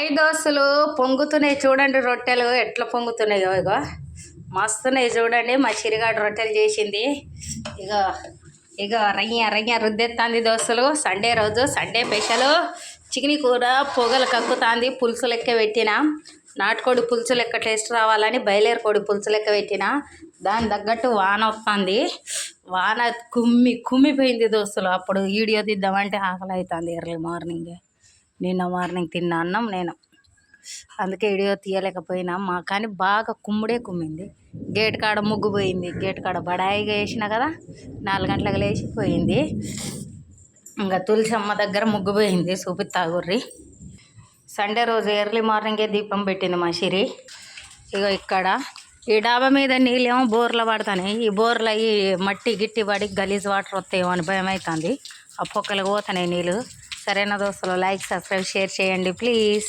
ఐదు దోశలు పొంగుతున్నాయి చూడండి రొట్టెలు. ఎట్లా పొంగుతున్నాయో ఇగో. మస్తున్నాయి చూడండి. మా చిరిగాడు రొట్టెలు చేసింది. ఇగో ఇగో రయ్య రయ్య రుద్దెత్తాంది దోశలు సండే రోజు సండే స్పెషల్. చికెన్ కూర పొగలు కక్కుతాంది. పులుసు లెక్క పెట్టిన. నాటుకోడి పులుసు లెక్క టేస్ట్ రావాలని బయలేరు కోడి పులుసు లెక్క పెట్టిన. దాని తగ్గట్టు వాన వస్తుంది. వాన కుమ్మి కుమ్మిపోయింది దోస్తులు అప్పుడు వీడియో తీద్దామంటే ఆకలి అవుతుంది ఎర్లీ మార్నింగ్. నిన్న మార్నింగ్ తిన్న అన్నం నేను. అందుకే వీడియో తీయలేకపోయినా. మా కానీ బాగా కుమ్ముడే కుమ్మింది. గేట్ కాడ ముగ్గు పోయింది. గేట్ కాడ బడాయిగా వేసిన కదా నాలుగు గంటలకు లేచి పోయింది. ఇంకా తులసమ్మ దగ్గర ముగ్గు పోయింది. చూపిస్తాగుర్రి సండే రోజు ఎర్లీ మార్నింగే దీపం పెట్టింది మా సిరి ఇగో ఇక్కడ. ఈ డాబా మీద నీళ్ళేమో బోర్లో పడతాయి ఈ బోర్లు ఈ మట్టి గిట్టి పడి గలీజ్ వాటర్ వస్తాయేమో అని భయం అవుతుంది ఆ పొక్కలు పోతున్నాయి నీళ్ళు. సరైన దోస్తులు? లైక్ సబ్స్క్రైబ్ షేర్ చేయండి ప్లీజ్.